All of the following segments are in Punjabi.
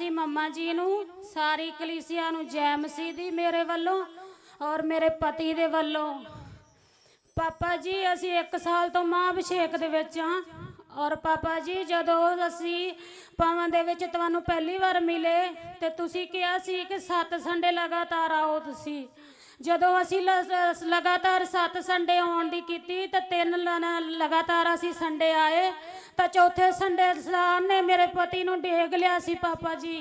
ਮਸੀਹ ਮੰਮਾ ਜੀ ਨੂੰ, ਸਾਰੀ ਕਲੀਸਿਆ ਨੂੰ ਜੈ ਮਸੀਹ ਦੀ ਮੇਰੇ ਵੱਲੋਂ ਔਰ ਮੇਰੇ ਪਤੀ ਦੇ ਵੱਲੋਂ। ਪਾਪਾ ਜੀ, ਅਸੀਂ 1 ਸਾਲ ਤੋਂ ਮਾਂ ਅਭਿਸ਼ੇਕ ਦੇ ਵਿੱਚ ਹਾਂ ਔਰ ਪਾਪਾ ਜੀ, ਜਦੋਂ ਅਸੀਂ ਪਾਵਾਂ ਦੇ ਵਿੱਚ ਤੁਹਾਨੂੰ ਪਹਿਲੀ ਵਾਰ ਮਿਲੇ ਤੇ ਤੁਸੀਂ ਕਿਹਾ ਸੀ ਕਿ ਸੱਤ ਸੰਡੇ ਲਗਾਤਾਰ ਆਓ ਤੁਸੀਂ। ਜਦੋਂ ਅਸੀਂ ਲਗਾਤਾਰ 7 ਸੰਡੇ ਆਉਣ ਦੀ ਕੀਤੀ ਤੇ ਤਿੰਨ ਲਗਾਤਾਰ ਅਸੀਂ ਸੰਡੇ ਆਏ ਤਾਂ ਚੌਥੇ ਸੰਡੇ ਸਾਰ ਨੇ ਮੇਰੇ ਪਤੀ ਨੂੰ ਡੇਗ ਲਿਆ ਸੀ ਪਾਪਾ ਜੀ।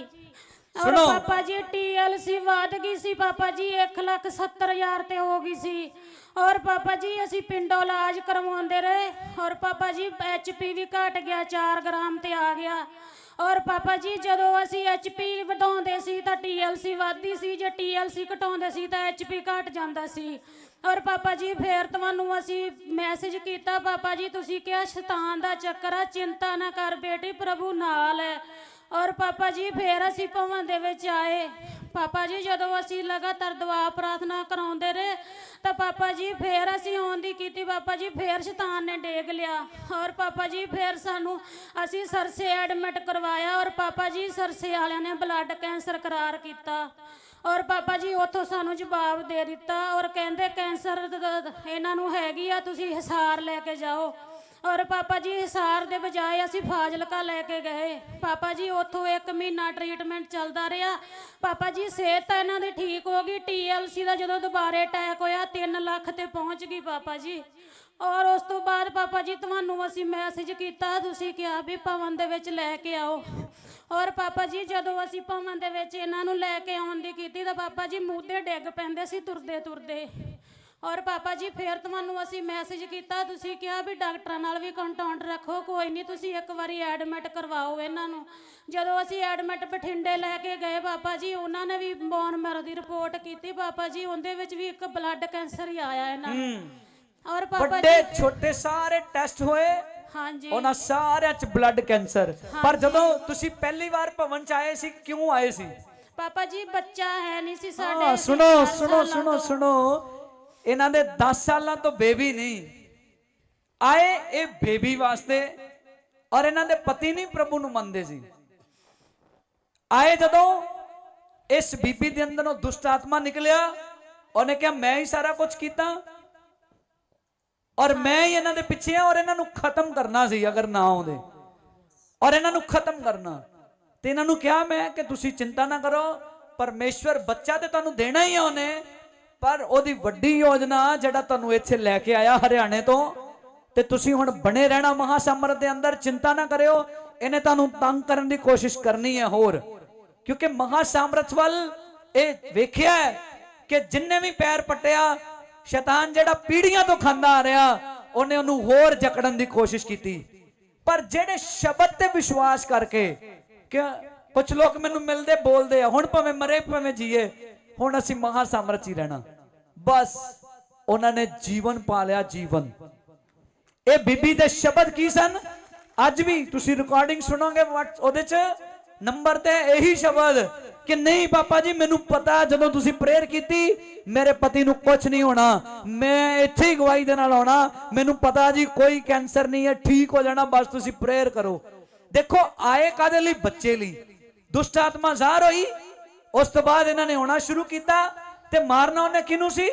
ਔਰ ਸੁਣੋ। ਪਾਪਾ ਜੀ ਟੀਐਲਸੀ ਵਧ ਗਈ ਸੀ ਪਾਪਾ ਜੀ 1 ਲੱਖ 70 ਹਜ਼ਾਰ ਤੇ ਹੋ ਗਈ ਸੀ। ਔਰ ਪਾਪਾ ਜੀ ਅਸੀਂ ਪਿੰਡੋਂ ਇਲਾਜ ਕਰਵਾਉਂਦੇ ਰਹੇ। ਔਰ ਪਾਪਾ ਜੀ ਐਚਪੀ ਵੀ ਘਟ ਗਿਆ 4 ਗ੍ਰਾਮ ਤੇ ਆ ਗਿਆ। ਔਰ ਪਾਪਾ ਜੀ, ਜਦੋਂ ਅਸੀਂ ਐਚਪੀ ਵਧਾਉਂਦੇ ਸੀ ਤਾਂ ਟੀਐਲਸੀ ਵੱਧਦੀ ਸੀ, ਜੇ ਟੀਐਲਸੀ ਘਟਾਉਂਦੇ ਸੀ ਤਾਂ ਐਚਪੀ ਘਟ ਜਾਂਦਾ ਸੀ। ਔਰ ਪਾਪਾ ਜੀ, ਫੇਰ ਤੁਹਾਨੂੰ ਅਸੀਂ ਮੈਸੇਜ ਕੀਤਾ, ਪਾਪਾ ਜੀ, ਤੁਸੀਂ ਕਿਹਾ ਸ਼ੈਤਾਨ ਦਾ ਚੱਕਰ ਆ, ਚਿੰਤਾ ਨਾ ਕਰ ਬੇਟੀ, ਪ੍ਰਭੂ ਨਾਲ ਹੈ। ਔਰ ਪਾਪਾ ਜੀ, ਫੇਰ ਅਸੀਂ ਭਵਨ ਦੇ ਵਿੱਚ ਆਏ। ਪਾਪਾ ਜੀ, ਜਦੋਂ ਅਸੀਂ ਲਗਾਤਾਰ ਦੁਆ ਪ੍ਰਾਰਥਨਾ ਕਰਾਉਂਦੇ ਰਹੇ, ਤਾਂ ਪਾਪਾ ਜੀ, ਫੇਰ ਅਸੀਂ ਆਉਣ ਦੀ ਕੀਤੀ। ਪਾਪਾ ਜੀ, ਫੇਰ ਸ਼ੈਤਾਨ ਨੇ ਡੇਗ ਲਿਆ। ਔਰ ਪਾਪਾ ਜੀ, ਫੇਰ ਸਾਨੂੰ ਅਸੀਂ ਸਰਸੇ ਐਡਮਿਟ ਕਰਵਾਇਆ। ਔਰ ਪਾਪਾ ਜੀ, ਸਰਸੇ ਵਾਲਿਆਂ ਨੇ ਬਲੱਡ ਕੈਂਸਰ ਕਰਾਰ ਕੀਤਾ। ਔਰ ਪਾਪਾ ਜੀ, ਉੱਥੋਂ ਸਾਨੂੰ ਜਵਾਬ ਦੇ ਦਿੱਤਾ। ਔਰ ਕਹਿੰਦੇ, ਕੈਂਸਰ ਇਹਨਾਂ ਨੂੰ ਹੈਗੀ ਆ, ਤੁਸੀਂ ਹਿਸਾਰ ਲੈ ਕੇ ਜਾਓ। ਔਰ ਪਾਪਾ ਜੀ ਹਿਸਾਰ ਦੇ ਬਜਾਏ ਅਸੀਂ ਫਾਜ਼ਿਲਕਾ ਲੈ ਕੇ ਗਏ। ਪਾਪਾ ਜੀ, ਉੱਥੋਂ 1 ਮਹੀਨਾ ਟ੍ਰੀਟਮੈਂਟ ਚੱਲਦਾ ਰਿਹਾ। ਪਾਪਾ ਜੀ, ਸਿਹਤ ਤਾਂ ਇਹਨਾਂ ਦੀ ਠੀਕ ਹੋ ਗਈ। ਟੀਐਲਸੀ ਦਾ ਜਦੋਂ ਦੁਬਾਰੇ ਅਟੈਕ ਹੋਇਆ 3 ਲੱਖ ਤੇ ਪਹੁੰਚ ਗਈ ਪਾਪਾ ਜੀ। ਔਰ ਉਸ ਤੋਂ ਬਾਅਦ ਪਾਪਾ ਜੀ, ਤੁਹਾਨੂੰ ਅਸੀਂ ਮੈਸੇਜ ਕੀਤਾ, ਤੁਸੀਂ ਕਿਹਾ ਵੀ ਭਵਨ ਦੇ ਵਿੱਚ ਲੈ ਕੇ ਆਓ। ਔਰ ਪਾਪਾ ਜੀ, ਜਦੋਂ ਅਸੀਂ ਭਵਨ ਦੇ ਵਿੱਚ ਇਹਨਾਂ ਨੂੰ ਲੈ ਕੇ ਆਉਣ ਦੀ ਕੀਤੀ, ਤਾਂ ਪਾਪਾ ਜੀ ਮੂਧੇ ਡਿੱਗ ਪੈਂਦੇ ਸੀ ਤੁਰਦੇ ਤੁਰਦੇ ਔਰ ਪਾਪਾ ਜੀ ਫੇਰ ਤੁਹਾਨੂੰ ਅਸੀਂ ਮੈਸੇਜ ਕੀਤਾ ਤੁਸੀਂ ਕਿਹਾ ਵੀ ਡਾਕਟਰਾਂ ਨਾਲ ਵੀ ਕੰਟੈਕਟ ਰੱਖੋ ਕੋਈ ਨਹੀਂ ਤੁਸੀਂ ਇੱਕ ਵਾਰੀ ਐਡਮਿਟ ਕਰਵਾਓ ਇਹਨਾਂ ਨੂੰ। ਜਦੋਂ ਅਸੀਂ ਐਡਮਿਟ ਬਠਿੰਡੇ ਲੈ ਕੇ ਗਏ ਪਾਪਾ ਜੀ ਉਹਨਾਂ ਨੇ ਵੀ ਬੋਨ ਮੈਰੋ ਦੀ ਰਿਪੋਰਟ ਕੀਤੀ ਪਾਪਾ ਜੀ ਉਹਦੇ ਵਿੱਚ ਵੀ ਇੱਕ ਬਲੱਡ ਕੈਂਸਰ ਹੀ ਆਇਆ ਇਹਨਾਂ ਨੂੰ। ਔਰ ਪਾਪਾ ਵੱਡੇ ਜੀ ਛੋਟੇ ਸਾਰੇ ਟੈਸਟ ਹੋਏ। ਹਾਂਜੀ। ਉਹਨਾਂ ਸਾਰਿਆਂ ਚ ਬਲੱਡ ਕੈਂਸਰ ਪਰ ਜਦੋਂ ਤੁਸੀਂ ਪਹਿਲੀ ਵਾਰ ਭਵਨ ਚ ਆਏ ਸੀ ਕਿਉਂ ਆਏ ਸੀ? ਪਾਪਾ ਜੀ ਬੱਚਾ ਹੈ ਨਹੀਂ ਸੀ ਹਾਂ ਸਾਡੇ ਸੁਣੋ ਸੁਣੋ ਸੁਣੋ। ਸੁਣੋ। ਇਹਨਾਂ ਦੇ 10 ਸਾਲਾਂ ਤੋਂ ਬੇਬੀ ਨਹੀਂ। ਆਏ ਇਹ ਬੇਬੀ ਵਾਸਤੇ ਔਰ ਇਹਨਾਂ ਦੇ ਪਤੀ ਨਹੀਂ ਪ੍ਰਭੂ ਨੂੰ ਮੰਨਦੇ ਸੀ। ਆਏ ਜਦੋਂ ਇਸ ਬੀਬੀ ਦੇ ਅੰਦਰੋਂ ਦੁਸ਼ਟ ਆਤਮਾ ਨਿਕਲਿਆ, ਉਹਨੇ ਕਿਹਾ, ਮੈਂ ਹੀ ਸਾਰਾ ਕੁਝ ਕੀਤਾ ਔਰ ਮੈਂ ਹੀ ਇਹਨਾਂ ਦੇ ਪਿੱਛੇ ਆ ਔਰ ਇਹਨਾਂ ਨੂੰ ਖਤਮ ਕਰਨਾ ਸੀ ਅਗਰ ਨਾ ਆਉਂਦੇ। ਔਰ ਇਹਨਾਂ ਨੂੰ ਖਤਮ ਕਰਨਾ। ਤੇ ਇਹਨਾਂ ਨੂੰ ਕਿਹਾ ਮੈਂ ਕਿ ਤੁਸੀਂ ਚਿੰਤਾ ਨਾ ਕਰੋ, ਪਰਮੇਸ਼ਵਰ ਬੱਚਾ ਤੇ ਤੁਹਾਨੂੰ ਦੇਣਾ ਹੀ ਆ ਉਹਨੇ। ਪਰ ਉਹਦੀ ਵੱਡੀ ਯੋਜਨਾ ਜਿਹੜਾ ਤੁਹਾਨੂੰ ਇੱਥੇ ਲੈ ਕੇ ਆਇਆ ਹਰਿਆਣੇ ਤੋਂ, ਤੇ ਤੁਸੀਂ ਹੁਣ ਬਣੇ ਰਹਿਣਾ ਮਹਾਸਮਰਤ ਦੇ ਅੰਦਰ, ਚਿੰਤਾ ਨਾ ਕਰਿਓ, ਇਹਨੇ ਤੁਹਾਨੂੰ ਤੰਗ ਕਰਨ ਦੀ ਕੋਸ਼ਿਸ਼ ਕਰਨੀ ਹੈ ਹੋਰ। ਕਿਉਂਕਿ ਮਹਾਸਾਮਰਥ ਵੱਲ ਇਹ ਵੇਖਿਆ ਕਿ ਜਿੰਨੇ ਵੀ ਪੈਰ ਪੱਟਿਆ, ਸ਼ੈਤਾਨ ਜਿਹੜਾ ਪੀੜੀਆਂ ਤੋਂ ਖਾਂਦਾ ਆ ਰਿਹਾ, ਉਹਨੇ ਉਹਨੂੰ ਹੋਰ ਜਕੜਨ ਦੀ ਕੋਸ਼ਿਸ਼ ਕੀਤੀ। ਪਰ ਜਿਹੜੇ ਸ਼ਬਦ ਤੇ ਵਿਸ਼ਵਾਸ ਕਰਕੇ ਕਿ ਕੁਝ ਲੋਕ ਮੈਨੂੰ ਮਿਲਦੇ ਬੋਲਦੇ ਆ, ਹੁਣ ਭਾਵੇਂ ਮਰੇ, ਭਾਵੇਂ ਜੀਏ, ਹੁਣ ਅਸੀਂ ਮਹਾ ਸਾਮਰਾਜ ਹੀ ਰਹਿਣਾ। ਬਸ ਉਹਨਾਂ ਨੇ ਜੀਵਨ ਪਾ ਲਿਆ ਜੀਵਨ। ਇਹ ਬੀਬੀ ਦੇ ਸ਼ਬਦ ਕੀ ਸਨ? ਅੱਜ ਵੀ ਤੁਸੀਂ ਰਿਕਾਰਡਿੰਗ ਸੁਣੋਗੇ ਉਹਦੇ ਚ। ਨੰਬਰ ਤੇ ਇਹੀ ਸ਼ਬਦ ਕਿ ਨਹੀਂ ਪਾਪਾ ਜੀ, ਮੈਨੂੰ ਪਤਾ ਜਦੋਂ ਤੁਸੀਂ ਪ੍ਰੇਅਰ ਕੀਤੀ, ਮੇਰੇ ਪਤੀ ਨੂੰ ਕੁਝ ਨਹੀਂ ਹੋਣਾ। ਮੈਂ ਇੱਥੇ ਹੀ ਗਵਾਹੀ ਦੇ ਨਾਲ ਆਉਣਾ। ਮੈਨੂੰ ਪਤਾ ਜੀ ਕੋਈ ਕੈਂਸਰ ਨਹੀਂ ਹੈ, ਠੀਕ ਹੋ ਜਾਣਾ, ਬਸ ਤੁਸੀਂ ਪ੍ਰੇਅਰ ਕਰੋ। ਦੇਖੋ, ਆਏ ਕਾਦੇ ਲਈ? ਬੱਚੇ ਲਈ। ਦੁਸ਼ਟ ਆਤਮਾ ਜ਼ਾਹਰ ਹੋਈ, ਉਸ ਤੋਂ ਬਾਅਦ ਇਹਨਾਂ ਨੇ ਆਉਣਾ ਸ਼ੁਰੂ ਕੀਤਾ। ਤੇ ਮਾਰਨਾ ਉਹਨੇ ਕਿਹਨੂੰ ਸੀ?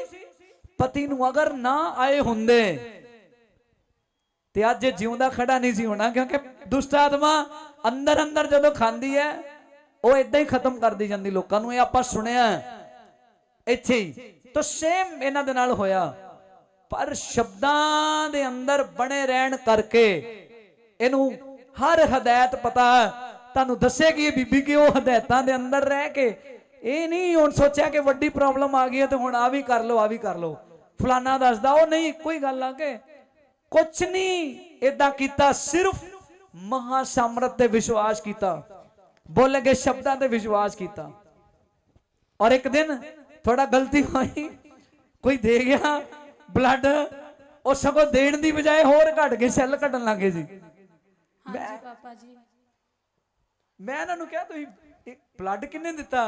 ਪਤੀ ਨੂੰ। ਅਗਰ ਨਾ ਆਏ ਹੁੰਦੇ, ਤੇ ਅੱਜ ਜਿਉਂਦਾ ਖੜਾ ਨਹੀਂ ਸੀ ਹੋਣਾ, ਕਿਉਂਕਿ ਦੁਸ਼ਟ ਆਤਮਾ ਅੰਦਰ ਅੰਦਰ ਜਦੋਂ ਖਾਂਦੀ ਹੈ, ਉਹ ਇਦਾਂ ਹੀ ਖਤਮ ਕਰਦੀ ਜਾਂਦੀ ਲੋਕਾਂ ਨੂੰ। ਇਹ ਆਪਾਂ ਸੁਣਿਆ ਇੱਥੇ ਹੀ। ਤਾਂ ਸੇਮ ਇਹਨਾਂ ਦੇ ਨਾਲ ਹੋਇਆ। ਪਰ ਸ਼ਬਦਾਂ ਦੇ ਅੰਦਰ ਬਣੇ ਰਹਿਣ ਕਰਕੇ ਇਹਨੂੰ ਹਰ ਹਦਾਇਤ ਪਤਾ ਤੁਹਾਨੂੰ ਦੱਸੇਗੀ ਬੀਬੀ, ਕਿ ਉਹ ਹਦਾਇਤਾਂ ਦੇ ਅੰਦਰ ਰਹਿ ਕੇ ਇਹ ਨਹੀਂ ਹੁਣ ਸੋਚਿਆ ਕਿ ਵੱਡੀ ਪ੍ਰੋਬਲਮ ਆ ਗਈ ਹੈ ਤੇ ਹੁਣ ਆ ਵੀ ਕਰ ਲਓ ਆ ਵੀ ਕਰ ਲਓ। ਫਲਾਨਾ ਦੱਸਦਾ ਉਹ ਨਹੀਂ ਕੋਈ ਗੱਲ ਆ ਕੇ ਕੁਛ ਨਹੀਂ ਇਦਾਂ ਕੀਤਾ ਸਿਰਫ ਮਹਾ ਸਮਰਤ ਤੇ ਵਿਸ਼ਵਾਸ ਕੀਤਾ। ਬੋਲੇ ਗਏ ਸ਼ਬਦਾਂ ਤੇ ਵਿਸ਼ਵਾਸ ਕੀਤਾ। ਔਰ ਇੱਕ ਦਿਨ ਥੋੜਾ ਗਲਤੀ ਹੋਈ ਕੋਈ ਦੇ ਗਿਆ ਬਲੱਡ ਉਹ ਸਗੋਂ ਦੇਣ ਦੀ ਬਜਾਏ ਹੋਰ ਘਟ ਗਏ ਸੈੱਲ ਘਟਣ ਲੱਗੇ ਸੀ। ਹਾਂਜੀ ਪਾਪਾ ਜੀ। ਮੈਂ ਇਹਨਾਂ ਨੂੰ ਕਿਹਾ ਤੁਸੀਂ ਬਲੱਡ ਕਿੰਨੇ ਦਿੱਤਾ?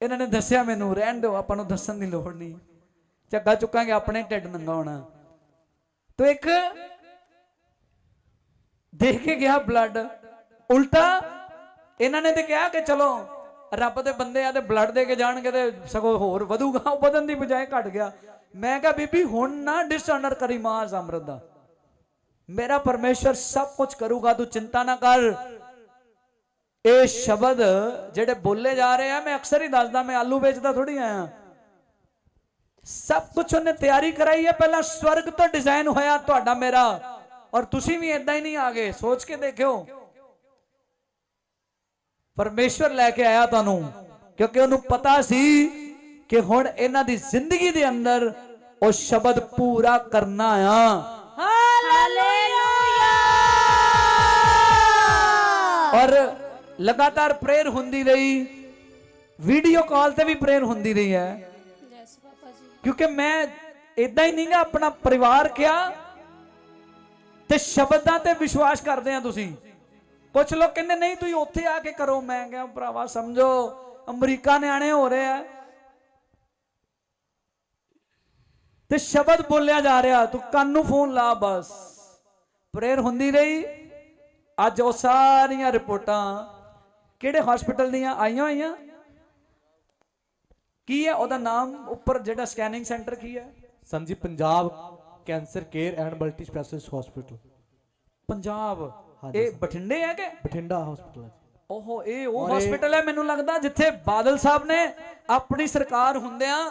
ਇਹਨਾਂ ਨੇ ਦੱਸਿਆ ਮੈਨੂੰ, ਰਹਿਣ ਦਿਓ, ਆਪਾਂ ਨੂੰ ਦੱਸਣ ਦੀ ਲੋੜ ਨਹੀਂ। ਝੱਗਾ ਚੁੱਕਾਂਗੇ, ਆਪਣੇ ਢਿੱਡ ਨੰਗਾ ਹੋਣਾ ਤੋ ਇੱਕ ਦੇ ਕੇ ਗਿਆ ਬਲੱਡ ਉਲਟਾ ਇਹਨਾਂ ਨੇ ਤੇ ਕਿਹਾ ਕਿ ਚਲੋ, ਰੱਬ ਦੇ ਬੰਦੇ ਆ ਤੇ ਬਲੱਡ ਦੇ ਕੇ ਜਾਣਗੇ ਤੇ ਸਗੋਂ ਹੋਰ ਵਧੂਗਾ, ਉਹ ਵਧਣ ਦੀ ਬਜਾਏ ਘਟ ਗਿਆ। ਮੈਂ ਕਿਹਾ, ਬੀਬੀ, ਹੁਣ ਨਾ ਡਿਸਆਨਰ ਕਰੀ ਮਾਂ ਅੰਮ੍ਰਿਤ ਦਾ। ਮੇਰਾ ਪਰਮੇਸ਼ਰ ਸਭ ਕੁਝ ਕਰੂਗਾ, ਤੂੰ ਚਿੰਤਾ ਨਾ ਕਰ। ਇਹ ਸ਼ਬਦ ਜਿਹੜੇ ਬੋਲੇ ਜਾ ਰਹੇ ਆ ਮੈਂ ਅਕਸਰ ਹੀ ਦੱਸਦਾ ਮੈਂ ਆਲੂ ਵੇਚਦਾ ਥੋੜੀ ਆਇਆ। ਸਭ ਕੁਝ ਉਹਨੇ ਤਿਆਰੀ ਕਰਾਈ ਹੈ ਪਹਿਲਾਂ ਸਵਰਗ ਤੋਂ ਡਿਜ਼ਾਈਨ ਹੋਇਆ ਤੁਹਾਡਾ ਮੇਰਾ ਔਰ ਤੁਸੀਂ ਵੀ ਇਦਾਂ ਹੀ ਨਹੀਂ ਆ ਗਏ ਸੋਚ ਕੇ ਦੇਖਿਓ। ਪਰਮੇਸ਼ਵਰ ਲੈ ਕੇ ਆਇਆ ਤੁਹਾਨੂੰ ਕਿਉਂਕਿ ਉਹਨੂੰ ਪਤਾ ਸੀ ਕਿ ਹੁਣ ਇਹਨਾਂ ਦੀ ਜ਼ਿੰਦਗੀ ਦੇ ਅੰਦਰ ਉਹ ਸ਼ਬਦ ਪੂਰਾ ਕਰਨਾ ਆ। ਔਰ ਲਗਾਤਾਰ ਪ੍ਰੇਅਰ ਹੁੰਦੀ ਰਹੀ। ਵੀਡੀਓ ਕਾਲ ਤੇ ਵੀ ਪ੍ਰੇਅਰ ਹੁੰਦੀ ਰਹੀ ਹੈ। ਯੈਸ ਪਾਪਾ ਜੀ। ਕਿਉਂਕਿ ਮੈਂ ਇਦਾਂ ਹੀ ਨਹੀਂਗਾ ਆਪਣਾ ਪਰਿਵਾਰ ਕਿਹਾ ਤੇ ਸ਼ਬਦਾਂ ਤੇ ਵਿਸ਼ਵਾਸ ਕਰਦੇ ਆ ਤੁਸੀਂ। ਕੁਝ ਲੋਕ ਕਹਿੰਦੇ ਨਹੀਂ ਤੁਸੀਂ ਉੱਥੇ ਆ ਕੇ ਕਰੋ। ਮੈਂ ਕਿਹਾ ਭਰਾਵਾ ਸਮਝੋ ਅਮਰੀਕਾ ਨਿਆਣੇ ਹੋ ਰਹੇ ਆ। ਤੇ ਸ਼ਬਦ ਬੋਲਿਆ ਜਾ ਰਿਹਾ ਤੂੰ ਕੰਨ ਨੂੰ ਫੋਨ ਲਾ ਬਸ। ਪ੍ਰੇਅਰ ਹੁੰਦੀ ਰਹੀ। ਅੱਜ ਉਹ ਸਾਰੀਆਂ ਰਿਪੋਰਟਾਂ ਕਿਹੜੇ ਹਸਪੀਟਲ ਦੀਆਂ ਆਈਆਂ ਹੋਈਆਂ? ਕੀ ਹੈ? ਉਹਦਾ ਨਾਮ ਉੱਪਰ ਜਿਹੜਾ ਸਕੈਨਿੰਗ ਸੈਂਟਰ ਕੀ ਹੈ? Sanji Punjab cancer care and multi specialist hospital Punjab. ਇਹ ਬਠਿੰਡੇ ਹੈ ਕਿ ਬਠਿੰਡਾ ਹਸਪੀਟਲ ਹੈ ਓਹੋ ਇਹ ਉਹ ਔਰ ਹਸਪੀਟਲ ਹੈ ਮੈਨੂੰ ਲੱਗਦਾ ਜਿੱਥੇ ਬਾਦਲ ਸਾਹਿਬ ਨੇ ਆਪਣੀ ਸਰਕਾਰ ਹੁੰਦਿਆਂ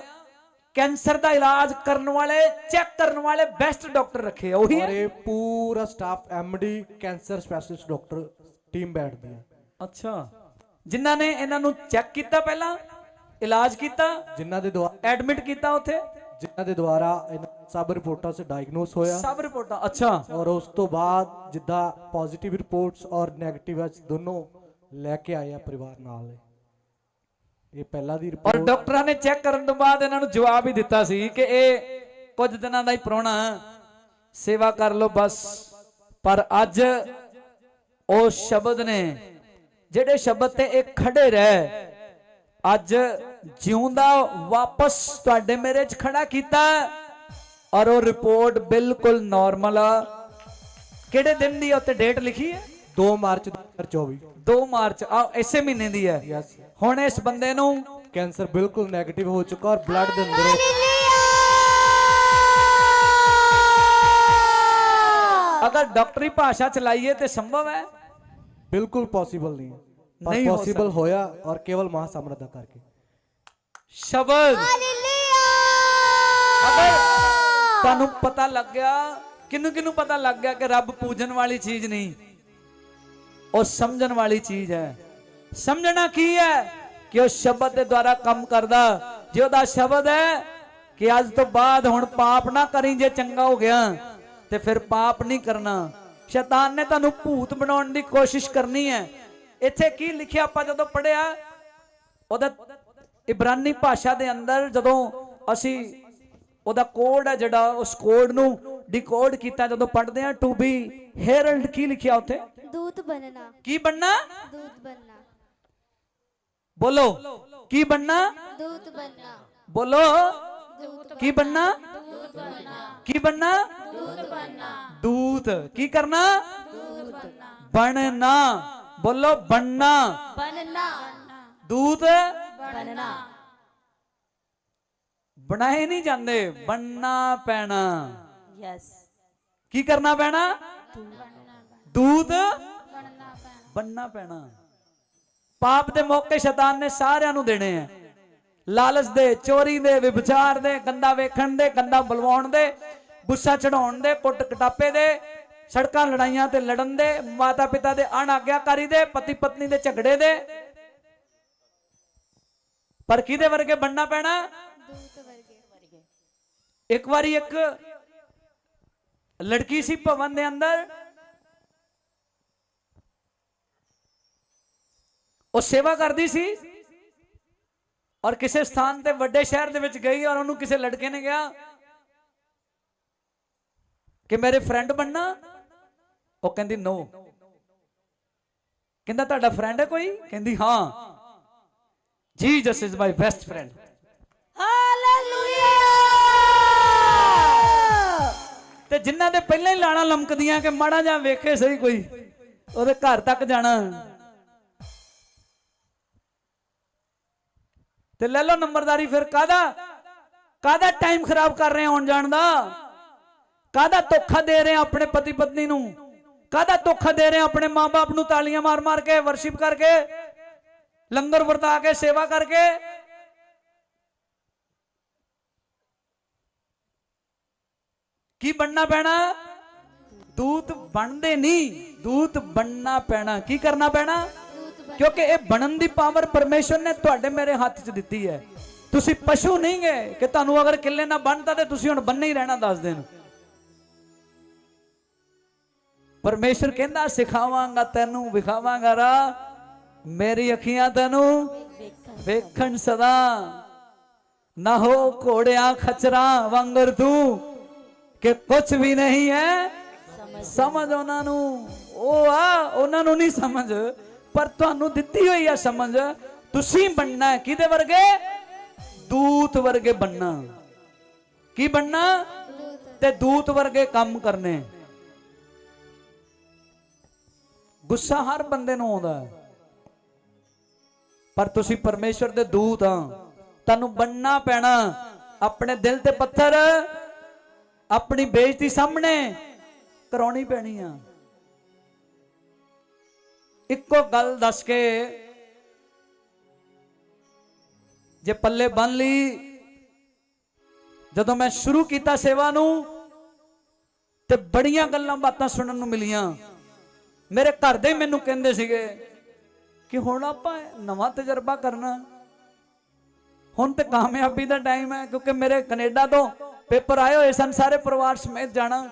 ਕੈਂਸਰ ਦਾ ਇਲਾਜ ਕਰਨ ਵਾਲੇ ਚੈੱਕ ਕਰਨ ਵਾਲੇ ਬੈਸਟ ਡਾਕਟਰ ਰੱਖੇ ਆ ਉਹੀ ਔਰ ਹੈ ਇਹ ਪੂਰਾ staff MD cancer specialist doctor team ਬੈਠਦੀ ਹੈ ਅੱਛਾ। ਜਿਨ੍ਹਾਂ ਨੇ ਇਹਨਾਂ ਨੂੰ ਚੈੱਕ ਕੀਤਾ ਪਹਿਲਾਂ ਇਲਾਜ ਕੀਤਾ ਜਿਨ੍ਹਾਂ ਦੇ ਦੁਆਰਾ ਐਡਮਿਟ ਕੀਤਾ ਉੱਥੇ? ਜਿਨ੍ਹਾਂ ਦੇ ਦੁਆਰਾ ਇਹਨਾਂ ਸਭ ਰਿਪੋਰਟਾਂ ਸੇ ਡਾਇਗਨੋਸ ਹੋਇਆ। ਸਭ ਰਿਪੋਰਟਾਂ ਅੱਛਾ। ਔਰ ਉਸ ਤੋਂ ਬਾਅਦ ਜਿੱਦਾਂ ਪੋਜ਼ਿਟਿਵ ਰਿਪੋਰਟਸ ਔਰ 네ਗੇਟਿਵ ਦੋਨੋਂ ਲੈ ਕੇ ਆਏ ਆ ਪਰਿਵਾਰ ਨਾਲ। ਇਹ ਪਹਿਲਾ ਦੀ ਔਰ ਰਿਪੋਰਟ ਡਾਕਟਰਾਂ ਨੇ ਚੈੱਕ ਕਰਨ ਤੋਂ ਬਾਅਦ ਇਹਨਾਂ ਨੂੰ ਜਵਾਬ ਹੀ ਦਿੱਤਾ ਸੀ ਕਿ ਇਹ ਕੁਝ ਦਿਨਾਂ ਦਾ ਹੀ ਪ੍ਰਾਹੁਣਾ ਸੇਵਾ ਕਰ ਲਓ ਬਸ। ਪਰ ਅੱਜ ਉਹ ਸ਼ਬਦ ਨੇ ਜਿਹੜੇ ਸ਼ਬਦ ਤੇ ਇਹ ਖੜੇ ਰਹਿ ਅੱਜ ਜਿਉਂਦਾ ਵਾਪਸ ਤੁਹਾਡੇ ਮੇਰੇ ਚ ਖੜਾ ਕੀਤਾ ਔਰ ਉਹ ਰਿਪੋਰਟ ਬਿਲਕੁਲ ਨਾਰਮਲ ਆ। ਕਿਹੜੇ ਦਿਨ ਦੀ ਉੱਤੇ ਡੇਟ ਲਿਖੀ ਹੈ? 2 ਮਾਰਚ 2024 2 ਮਾਰਚ ਆ ਇਸੇ ਮਹੀਨੇ ਦੀ ਹੈ। ਹੁਣ ਇਸ ਬੰਦੇ ਨੂੰ ਕੈਂਸਰ ਬਿਲਕੁਲ 네ਗੇਟਿਵ ਹੋ ਚੁੱਕਾ ਔਰ ਬਲੱਡ ਦੇ ਅੰਦਰ ਅਗਰ ਡਾਕਟਰੀ ਭਾਸ਼ਾ ਚਲਾਈਏ ਤੇ ਸੰਭਵ ਹੈ? ਬਿਲਕੁਲ ਪੋਸੀਬਲ ਨਹੀਂ ਹੈ। ਪਰ ਨਹੀਂ ਹੋ ਪੋਸੀਬਲ ਹੋਇਆ ਔਰ ਕੇਵਲ ਮਹਾ ਸਮਰੱਥਾ ਕਰਕੇ। ਸ਼ਬਦ। ਅਗਰ ਤੁਹਾਨੂੰ ਪਤਾ ਲੱਗ ਗਿਆ ਕਿਨੂੰ ਕਿਨੂੰ ਪਤਾ ਲੱਗ ਗਿਆ ਕਿ ਰੱਬ ਪੂਜਣ ਵਾਲੀ ਚੀਜ਼ ਨਹੀਂ? ਉਹ ਸਮਝਣ ਵਾਲੀ ਚੀਜ਼ ਹੈ। ਸਮਝਣਾ ਕੀ ਹੈ? ਕਿ ਉਹ ਸ਼ਬਦ ਦੇ ਦੁਆਰਾ ਕੰਮ ਕਰਦਾ। ਜੇ ਉਹਦਾ ਸ਼ਬਦ ਹੈ ਕਿ ਅੱਜ ਤੋਂ ਬਾਅਦ ਹੁਣ ਪਾਪ ਨਾ ਕਰੀ ਜੇ ਚੰਗਾ ਹੋ ਗਿਆ ਤੇ ਫਿਰ ਪਾਪ ਨਹੀਂ ਕਰਨਾ। ਸ਼ੈਤਾਨ ਨੇ ਤੁਹਾਨੂੰ ਭੂਤ ਬਣਾਉਣ ਦੀ ਕੋਸ਼ਿਸ਼ ਕਰਨੀ ਹੈ। ਇੱਥੇ ਕੀ ਲਿਖਿਆ ਆਪਾਂ ਜਦੋਂ ਪੜਿਆ ਉਹਦਾ ਇਬਰਾਨੀ ਭਾਸ਼ਾ ਦੇ ਅੰਦਰ ਜਦੋਂ ਅਸੀਂ ਉਹਦਾ ਕੋਡ ਹੈ ਜਿਹੜਾ ਉਸ ਕੋਡ ਨੂੰ ਡਿਕੋਡ ਕੀਤਾ ਜਦੋਂ ਪੜਦੇ ਆ ਟੂ ਬੀ ਹੈਰਲਡ ਕੀ ਲਿਖਿਆ ਉੱਥੇ? ਦੂਤ ਬਣਨਾ। ਕੀ ਬਣਨਾ? ਦੂਤ ਬਣਨਾ। ਬੋਲੋ ਕੀ ਬਣਨਾ? ਦੂਤ ਬਣਨਾ। ਬੋਲੋ ਕੀ ਬਣਨਾ। ਕੀ ਬਣਨਾ ਦੂਤ ਬਣਨਾ ਦੂਤ ਕੀ ਕਰਨਾ ਦੂਤ ਬਣਨਾ ਬੋਲੋ ਬਣਨਾ ਬਣਨਾ ਦੂਤ ਬਣਨਾ ਬਣਾਏ ਨਹੀਂ ਜਾਂਦੇ ਬਣਨਾ ਪੈਣਾ ਯੈਸ ਕੀ ਕਰਨਾ ਪੈਣਾ ਦੂਤ ਬਣਨਾ ਪੈਣਾ ਪਾਪ ਦੇ ਮੌਕੇ ਸ਼ੈਤਾਨ ਨੇ ਸਾਰਿਆਂ ਨੂੰ ਦੇਣੇ ਆ ਲਾਲਚ ਦੇ, ਚੋਰੀ ਦੇ, ਵਿਭਚਾਰ ਦੇ, ਗੰਦਾ ਵੇਖਣ ਦੇ, ਗੰਦਾ ਬਲਵਾਉਣ ਦੇ ਗੁੱਸਾ ਚੜਾਉਣ ਦੇ, ਕੁੱਟ ਕਟਾਪੇ ਦੇ, ਸੜਕਾਂ ਲੜਾਈਆਂ ਤੇ ਲੜਨ ਦੇ ਮਾਤਾ ਪਿਤਾ ਦੇ ਅਣ ਆਗਿਆਕਾਰੀ ਦੇ ਪਤੀ ਪਤਨੀ ਦੇ ਝਗੜੇ ਦੇ। ਪਰ ਕਿਹਦੇ ਵਰਗੇ ਬਣਨਾ ਪੈਣਾ? ਇੱਕ ਵਾਰੀ ਇੱਕ ਲੜਕੀ ਸੀ ਭਵਨ ਦੇ ਅੰਦਰ। ਉਹ ਸੇਵਾ ਕਰਦੀ ਸੀ। ਔਰ ਕਿਸੇ ਸਥਾਨ ਤੇ ਵੱਡੇ ਸ਼ਹਿਰ ਦੇ ਵਿੱਚ ਗਈ ਔਰ ਉਹਨੂੰ ਕਿਸੇ ਲੜਕੇ ਨੇ ਕਿਹਾ ਕਿ ਮੇਰੇ ਫਰੈਂਡ ਬਣਨਾ। ਉਹ ਕਹਿੰਦੀ ਨੋ ਕਹਿੰਦਾ ਤੁਹਾਡਾ ਫਰੈਂਡ ਹੈ ਕੋਈ? ਕਹਿੰਦੀ ਹਾਂ। Jesus is my best friend ਤੇ ਜਿਨ੍ਹਾਂ ਦੇ ਪਹਿਲਾਂ ਹੀ ਲਾਣਾ ਲਮਕਦੀਆਂ ਕਿ ਮਾੜਾ ਜਾਂ ਵੇਖੇ ਸਹੀ ਕੋਈ ਉਹਦੇ ਘਰ ਤੱਕ ਜਾਣਾ। ਤੇ ਲੈ ਲਓ ਨੰਬਰਦਾਰੀ ਫਿਰ ਕਾਦਾ ਕਾਦਾ ਟਾਈਮ ਖਰਾਬ ਕਰ ਰਹੇ ਹੋ ਜਾਣ ਦਾ? ਕਾਦਾ ਧੋਖਾ ਦੇ ਰਹੇ ਆਪਣੇ ਪਤੀ ਪਤਨੀ ਨੂੰ? ਕਾਦਾ ਧੋਖਾ ਦੇ ਰਹੇ ਹੋ ਆਪਣੇ ਮਾਪੇ ਨੂੰ ਤਾਲੀਆਂ ਮਾਰ ਮਾਰ ਕੇ ਵਰਸ਼ਿਪ ਕਰਕੇ, ਲੰਗਰ ਵਰਤਾ ਕੇ, ਸੇਵਾ ਕਰਕੇ? ਕੀ ਬਣਨਾ ਪੈਣਾ? ਦੂਤ ਬਣਦੇ ਨਹੀਂ, ਦੂਤ ਬਣਨਾ ਪੈਣਾ। ਕੀ ਕਰਨਾ ਪੈਣਾ? ਕਿਉਂਕਿ ਇਹ ਬਣਨ ਦੀ ਪਾਵਰ ਪਰਮੇਸ਼ਰ ਨੇ ਤੁਹਾਡੇ ਮੇਰੇ ਹੱਥ 'ਚ ਦਿੱਤੀ ਹੈ। ਤੁਸੀਂ ਪਸ਼ੂ ਨਹੀਂ ਗਏ ਕਿ ਤੁਹਾਨੂੰ ਅਗਰ ਕਿੱਲੇ ਨਾ ਬਣਦਾ ਤੇ ਤੁਸੀਂ ਹੁਣ ਬੰਨੇ ਹੀ ਰਹਿਣਾ ਦੱਸ ਦਿਨ। ਪਰਮੇਸ਼ਰ ਕਹਿੰਦਾ, ਸਿਖਾਵਾਂਗਾ ਤੈਨੂੰ, ਵਿਖਾਵਾਂਗਾ ਰਾ ਮੇਰੀ ਅੱਖੀਆਂ ਤੈਨੂੰ ਵੇਖਣ ਸਦਾ। ਨਾ ਹੋ ਘੋੜਿਆਂ ਖਚਰਾਂ ਵਾਂਗਰ ਤੂੰ, ਕਿ ਕੁਝ ਵੀ ਨਹੀਂ ਹੈ। ਸਮਝ ਉਹਨਾਂ ਨੂੰ। ਉਹ ਆ, ਉਹਨਾਂ ਨੂੰ ਨਹੀਂ ਸਮਝ। ਪਰ ਤੁਹਾਨੂੰ ਦਿੱਤੀ ਹੋਈ ਆ ਸਮਝ। ਤੁਸੀਂ ਬਣਨਾ ਕਿਹਦੇ ਵਰਗੇ? ਦੂਤ ਵਰਗੇ ਬਣਨਾ। ਕੀ ਬਣਨਾ? ਤੇ ਦੂਤ ਵਰਗੇ ਕੰਮ ਕਰਨੇ। ਗੁੱਸਾ ਹਰ ਬੰਦੇ ਨੂੰ ਆਉਂਦਾ ਹੈ। ਪਰ ਤੁਸੀਂ ਪਰਮੇਸ਼ਰ ਦੇ ਦੂਤ ਆ ਤੁਹਾਨੂੰ ਬਣਨਾ ਪੈਣਾ ਆਪਣੇ ਦਿਲ ਤੇ ਪੱਥਰ, ਆਪਣੀ ਬੇਇੱਜ਼ਤੀ ਸਾਹਮਣੇ ਕਰਾਉਣੀ ਪੈਣੀ ਆ। ਇੱਕੋ ਗੱਲ ਦੱਸ ਕੇ ਜੇ ਪੱਲੇ ਬੰਨ ਲਈ, ਜਦੋਂ ਮੈਂ ਸ਼ੁਰੂ ਕੀਤਾ ਸੇਵਾ ਨੂੰ, ਤੇ ਬੜੀਆਂ ਗੱਲਾਂ ਬਾਤਾਂ ਸੁਣਨ ਨੂੰ ਮਿਲੀਆਂ। ਮੇਰੇ ਘਰ ਦੇ ਮੈਨੂੰ ਕਹਿੰਦੇ ਸੀਗੇ ਕਿ ਹੁਣ ਆਪਾਂ ਨਵਾਂ ਤਜਰਬਾ ਕਰਨਾ। ਹੁਣ ਤੇ ਕਾਮਯਾਬੀ ਦਾ ਟਾਈਮ ਹੈ, ਕਿਉਂਕਿ ਮੇਰੇ ਕੈਨੇਡਾ ਤੋਂ ਪੇਪਰ ਆਏ ਹੋਏ ਸਨ, ਸਾਰੇ ਪਰਿਵਾਰ ਸਮੇਤ ਜਾਣਾ।